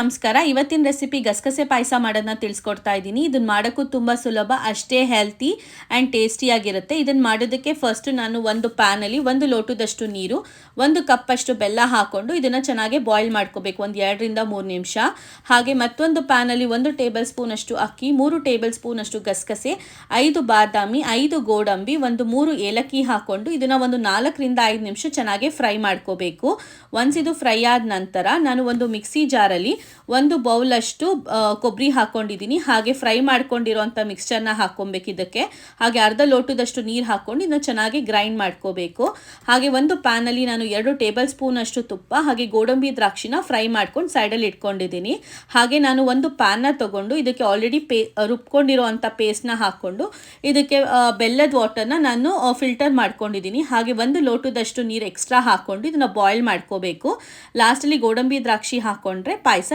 ನಮಸ್ಕಾರ. ಇವತ್ತಿನ ರೆಸಿಪಿ ಗಸಗಸೆ ಪಾಯಸ ಮಾಡೋದನ್ನ ತಿಳಿಸ್ಕೊಡ್ತಾ ಇದ್ದೀನಿ. ಇದನ್ನ ಮಾಡೋಕ್ಕೂ ತುಂಬ ಸುಲಭ, ಅಷ್ಟೇ ಹೆಲ್ತಿ ಆ್ಯಂಡ್ ಟೇಸ್ಟಿಯಾಗಿರುತ್ತೆ ಇದನ್ನು ಮಾಡೋದಕ್ಕೆ ಫಸ್ಟ್ ನಾನು ಒಂದು ಪ್ಯಾನಲ್ಲಿ ಒಂದು ಲೋಟದಷ್ಟು ನೀರು, ಒಂದು ಕಪ್ಪಷ್ಟು ಬೆಲ್ಲ ಹಾಕ್ಕೊಂಡು ಇದನ್ನು ಚೆನ್ನಾಗಿ ಬಾಯ್ಲ್ ಮಾಡ್ಕೋಬೇಕು. ಒಂದು ಎರಡರಿಂದ ಮೂರು ನಿಮಿಷ. ಹಾಗೆ ಮತ್ತೊಂದು ಪ್ಯಾನಲ್ಲಿ ಒಂದು ಟೇಬಲ್ ಸ್ಪೂನಷ್ಟು ಅಕ್ಕಿ, ಮೂರು ಟೇಬಲ್ ಸ್ಪೂನಷ್ಟು ಗಸಗಸೆ, ಐದು ಬಾದಾಮಿ, ಐದು ಗೋಡಂಬಿ, ಒಂದು ಮೂರು ಏಲಕ್ಕಿ ಹಾಕ್ಕೊಂಡು ಇದನ್ನು ಒಂದು ನಾಲ್ಕರಿಂದ ಐದು ನಿಮಿಷ ಚೆನ್ನಾಗಿ ಫ್ರೈ ಮಾಡ್ಕೋಬೇಕು. ಇದು ಫ್ರೈ ಆದ ನಂತರ ನಾನು ಒಂದು ಮಿಕ್ಸಿ ಜಾರಲ್ಲಿ ಒಂದು ಬೌಲಷ್ಟು ಕೊಬ್ಬರಿ ಹಾಕ್ಕೊಂಡಿದ್ದೀನಿ ಹಾಗೆ ಫ್ರೈ ಮಾಡ್ಕೊಂಡಿರೋಂಥ ಮಿಕ್ಸ್ಚರ್ನ ಹಾಕ್ಕೊಬೇಕು ಇದಕ್ಕೆ. ಹಾಗೆ ಅರ್ಧ ಲೋಟದಷ್ಟು ನೀರು ಹಾಕ್ಕೊಂಡು ಇದನ್ನ ಚೆನ್ನಾಗಿ ಗ್ರೈಂಡ್ ಮಾಡ್ಕೋಬೇಕು. ಹಾಗೆ ಒಂದು ಪ್ಯಾನಲ್ಲಿ ನಾನು ಎರಡು ಟೇಬಲ್ ಸ್ಪೂನಷ್ಟು ತುಪ್ಪ, ಹಾಗೆ ಗೋಡಂಬಿ ದ್ರಾಕ್ಷಿನ ಫ್ರೈ ಮಾಡ್ಕೊಂಡು ಸೈಡಲ್ಲಿ ಇಟ್ಕೊಂಡಿದ್ದೀನಿ. ಹಾಗೆ ನಾನು ಒಂದು ಪ್ಯಾನ್ನ ತೊಗೊಂಡು ಇದಕ್ಕೆ ಆಲ್ರೆಡಿ ಪೇ ರುಬ್ಕೊಂಡಿರೋವಂಥ ಪೇಸ್ಟ್ನ ಹಾಕ್ಕೊಂಡು ಇದಕ್ಕೆ ಬೆಲ್ಲದ ವಾಟರ್ನ ನಾನು ಫಿಲ್ಟರ್ ಮಾಡ್ಕೊಂಡಿದ್ದೀನಿ. ಹಾಗೆ ಒಂದು ಲೋಟದಷ್ಟು ನೀರು ಎಕ್ಸ್ಟ್ರಾ ಹಾಕ್ಕೊಂಡು ಇದನ್ನು ಬಾಯ್ಲ್ ಮಾಡ್ಕೋಬೇಕು. ಲಾಸ್ಟಲ್ಲಿ ಗೋಡಂಬಿ ದ್ರಾಕ್ಷಿ ಹಾಕ್ಕೊಂಡ್ರೆ ಪಾಯಸ